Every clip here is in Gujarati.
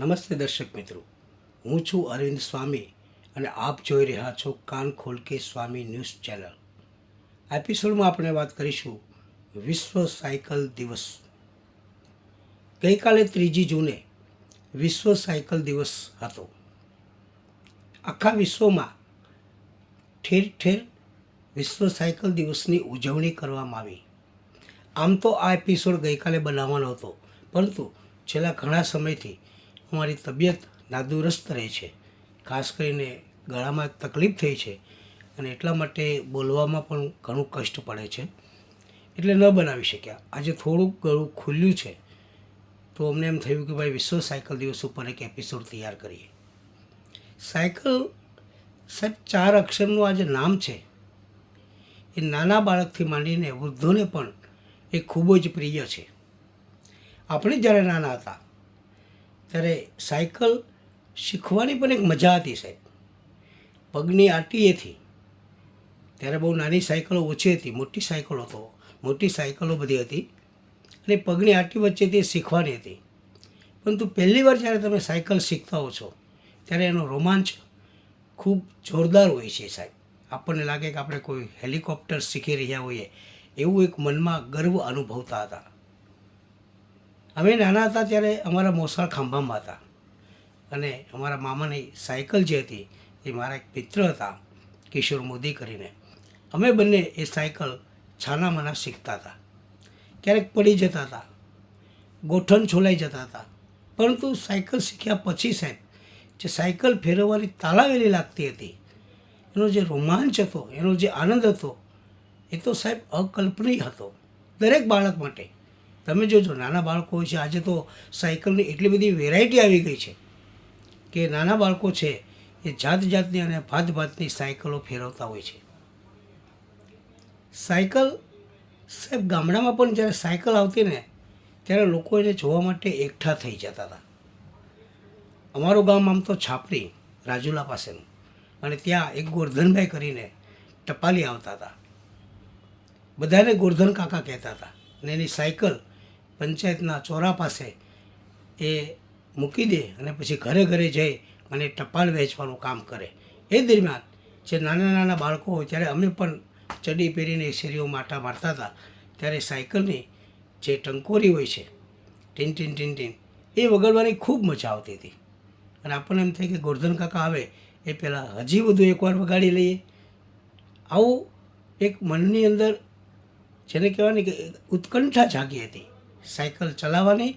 નમસ્તે દર્શક મિત્રો. હું છું અરવિંદ સ્વામી અને આપ જોઈ રહ્યા છો કાન ખોલકે સ્વામી ન્યૂઝ ચેનલ. એપિસોડમાં આપણે વાત કરીશું વિશ્વ સાયકલ દિવસ. ગઈકાલે ત્રીજી જૂને વિશ્વ સાયકલ દિવસ હતો. આખા વિશ્વમાં ઠેર ઠેર વિશ્વ સાયકલ દિવસની ઉજવણી કરવામાં આવી. આમ તો આ એપિસોડ ગઈકાલે બનાવવાનો હતો, પરંતુ છેલ્લા ઘણા સમયથી અમારી તબિયત નાદુરસ્ત રહે છે. ખાસ કરીને ગળામાં તકલીફ થઈ છે અને એટલા માટે બોલવામાં પણ ઘણું કષ્ટ પડે છે. એટલે ન બનાવી શક્યા. આજે થોડુંક ગળું ખુલ્યું છે. તો અમને એમ થયું કે ભાઈ વિશ્વ સાયકલ દિવસ ઉપર એક એપિસોડ તૈયાર કરીએ. સાયકલ સાહેબ ચાર અક્ષરનું આજે નામ છે. એ નાના બાળકથી માંડીને વૃદ્ધોને પણ એ ખૂબ જ પ્રિય છે. આપણે જ્યારે નાના હતા ત્યારે સાયકલ શીખવાની પણ એક મજા હતી સાહેબ. પગની આટીએથી ત્યારે બહુ નાની સાયકલો ઓછી હતી, મોટી સાયકલો તો, મોટી સાયકલો બધી હતી. અને પગની આટી વચ્ચેથી શીખવાની હતી. પરંતુ પહેલી વાર જ્યારે તમે સાયકલ શીખતા હો છો, ત્યારે એનો રોમાંચ ખૂબ જોરદાર હોય છે સાહેબ. આપણને લાગે કે આપણે કોઈ હેલિકોપ્ટર શીખી રહ્યા હોઈએ, એવું એક મનમાં ગર્વ અનુભવતા હતા. અમે નાના હતા ત્યારે અમારા મોસાળ ખાંભામાં હતા. અને અમારા મામાની સાયકલ જે હતી, એ મારા એક મિત્ર હતા, કિશોર મોદી કરીને. અમે બંને એ સાયકલ છાનામાના શીખતા હતા. ક્યારેક પડી જતા હતા, ગોઠણ છોલાઈ જતા હતા. પરંતુ સાયકલ શીખ્યા પછી સાહેબ, જે સાયકલ ફેરવવાની તાલાવેલી લાગતી હતી, એનો જે રોમાંચ હતો, એનો જે આનંદ હતો, એ તો સાહેબ અકલ્પનીય હતો, દરેક બાળક માટે. તમે જોજો, નાના બાળકો છે, આજે તો સાયકલની એટલી બધી વેરાયટી આવી ગઈ છે કે નાના બાળકો છે એ જાત જાતની અને ભાત ભાતની સાયકલો ફેરવતા હોય છે. સાયકલ સાહેબ, ગામડામાં પણ જ્યારે સાયકલ આવતી ને, ત્યારે લોકો એને જોવા માટે એકઠા થઈ જતા હતા. અમારું ગામ આમ તો છાપરી, રાજુલા પાસેનું. અને ત્યાં એક ગોરધનભાઈ કરીને ટપાલી આવતા હતા. બધાને ગોરધન કાકા કહેતા હતા. અને એની સાયકલ પંચાયતના ચોરા પાસે એ મૂકી દે અને પછી ઘરે ઘરે જઈ અને ટપાલ વહેંચવાનું કામ કરે. એ દરમિયાન જે નાના નાના બાળકો હોય ત્યારે અમે પણ ચડી પહેરીને શેરીઓ માટા મારતા હતા. ત્યારે સાયકલની જે ટંકોરી હોય છે, ટીન ટીન ટીન ટીન, એ વગાડવાની ખૂબ મજા આવતી હતી. અને આપણને એમ થાય કે ગોરધન કાકા આવે એ પહેલાં હજી વધુ એકવાર વગાડી લઈએ. આવું એક મનની અંદર જેને કહેવાની કે ઉત્કંઠા જાગી હતી. સાયકલ ચલાવવાની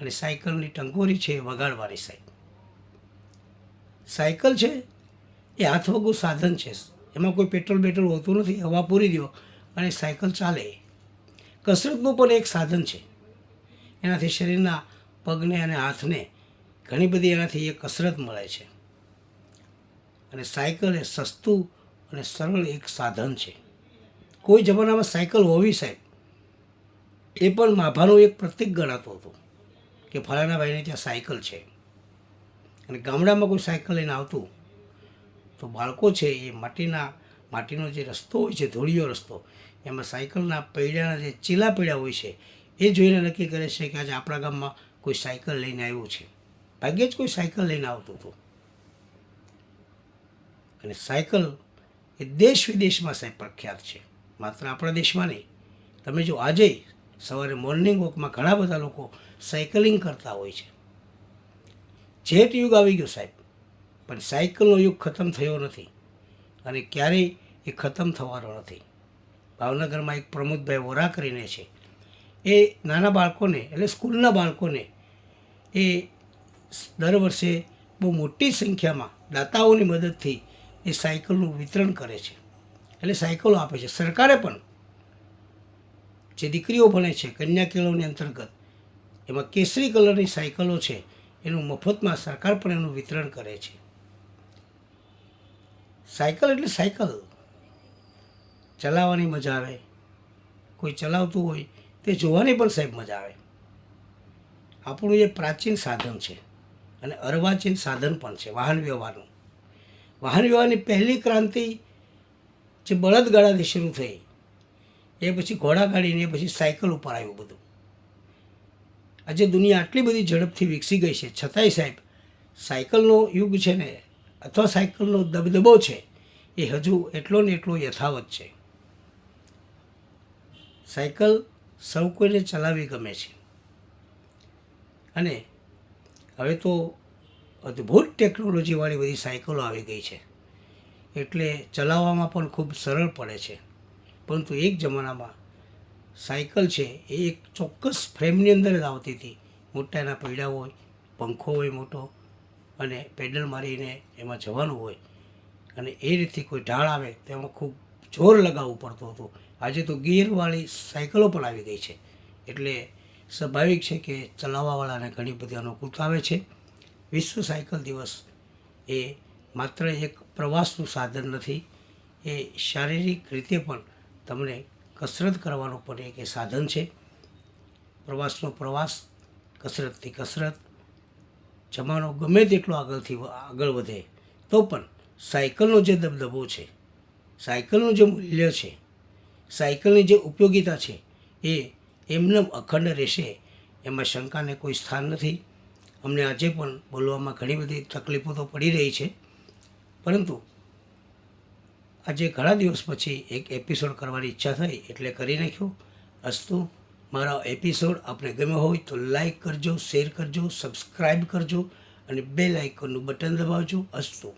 અને સાયકલની ટંકોરી છે એ વગાડવાની સાહેબ. સાયકલ છે એ હાથવગું સાધન છે. એમાં કોઈ પેટ્રોલ બેટ્રોલ હોતું નથી, હવા પૂરી દો અને સાયકલ ચાલે. કસરતનું પણ એક સાધન છે. એનાથી શરીરના પગને અને હાથને ઘણી બધી એનાથી એ કસરત મળે છે. અને સાયકલ એ સસ્તું અને સરળ એક સાધન છે. કોઈ જમાનામાં સાયકલ હોવી સાહેબ એ પણ માભાનું એક પ્રતિક ગણાતું હતું કે ફલાણા ભાઈને ત્યાં સાયકલ છે. અને ગામડામાં કોઈ સાયકલ લઈને આવતું તો બાળકો છે એ માટીના, માટીનો જે રસ્તો હોય છે, ધૂળિયો રસ્તો, એમાં સાયકલના પૈડાના જે ચીલા પૈડા હોય છે, એ જોઈને નક્કી કરે છે કે આજે આપણા ગામમાં કોઈ સાયકલ લઈને આવ્યું છે. ભાગ્યે જ કોઈ સાયકલ લઈને આવતું હતું. અને સાયકલ એ દેશ વિદેશમાં સાહેબ પ્રખ્યાત છે. માત્ર આપણા દેશમાં નહીં. તમે જો આજે સવારે મોર્નિંગ વોકમાં ઘણા બધા લોકો સાયકલિંગ કરતા હોય છે. જેટ યુગ આવી ગયો સાહેબ, પણ સાયકલનો યુગ ખતમ થયો નથી અને ક્યારેય એ ખતમ થવાનો નથી. ભાવનગરમાં એક પ્રમોદભાઈ વોરા કરીને છે. એ નાના બાળકોને, એટલે સ્કૂલના બાળકોને એ દર વર્ષે બહુ મોટી સંખ્યામાં દાતાઓની મદદથી એ સાયકલનું વિતરણ કરે છે. એટલે સાયકલો આપે છે. સરકારે પણ જે દીકરીઓ ભણે છે, કન્યા કેળવણી અંતર્ગત, એમાં કેસરી કલરની સાયકલો છે, એનું મફતમાં સરકાર પણ એનું વિતરણ કરે છે. સાયકલ એટલે સાયકલ. ચલાવવાની મજા આવે. કોઈ ચલાવતું હોય, તે જોવાની પણ સાહેબ મજા આવે. આપણું એ પ્રાચીન સાધન છે અને અર્વાચીન સાધન પણ છે, વાહન વ્યવહારનું. વાહન વ્યવહારની પહેલી ક્રાંતિ જે બળદગાડાથી શરૂ થઈ એ પછી ઘોડાગાડીને એ પછી સાયકલ ઉપર આવ્યું બધું. આજે દુનિયા આટલી બધી ઝડપથી વિકસી ગઈ છે. છતાંય સાહેબ, સાયકલનો યુગ છે ને, અથવા સાયકલનો દબદબો છે, એ હજુ એટલો ને એટલો યથાવત છે. સાયકલ સૌ કોઈને ચલાવવી ગમે છે. અને હવે તો અદ્ભુત ટેકનોલોજીવાળી બધી સાયકલો આવી ગઈ છે. એટલે ચલાવવામાં પણ ખૂબ સરળ પડે છે. પરંતુ એક જમાનામાં સાયકલ છે એ એક ચોક્કસ ફ્રેમની અંદર જ આવતી હતી. મોટા એના પૈડા હોય, પંખો હોય મોટો, અને પેડલ મારીને એમાં જવાનું હોય. અને એ રીતથી કોઈ ઢાળ આવે તેમાં ખૂબ જોર લગાવવું પડતું હતું. આજે તો ગિયરવાળી સાયકલો પણ આવી ગઈ છે. એટલે સ્વાભાવિક છે કે ચલાવવાવાળાને ઘણી બધી અનુકૂળતા આવે છે. વિશ્વ સાયકલ દિવસ એ માત્ર એક પ્રવાસનું સાધન નથી, એ શારીરિક રીતે પણ તમને કસરત કરવાનું પણ એક એ સાધન છે. પ્રવાસનો પ્રવાસ, કસરતથી કસરત જમાનો ગમે તેટલો આગળથી આગળ વધે, તો પણ સાયકલનો જે દબદબો છે, સાયકલનું જે મૂલ્ય છે, સાયકલની જે ઉપયોગિતા છે, એ એમને અખંડ રહેશે, એમાં શંકાને કોઈ સ્થાન નથી. અમને આજે પણ બોલવામાં ઘણી બધી તકલીફો તો પડી રહી છે, પરંતુ આજે ઘણા દિવસ પછી એક એપિસોડ કરવાની ઈચ્છા થઈ એટલે કરી નાખ્યો. અસ્તુ, મારા એપિસોડ આપણે ગમ્યો હોય તો લાઈક કરજો શેર કરજો સબસ્ક્રાઈબ કરજો અને બે લાઇકનનું બટન દબાવજો. અસ્તુ.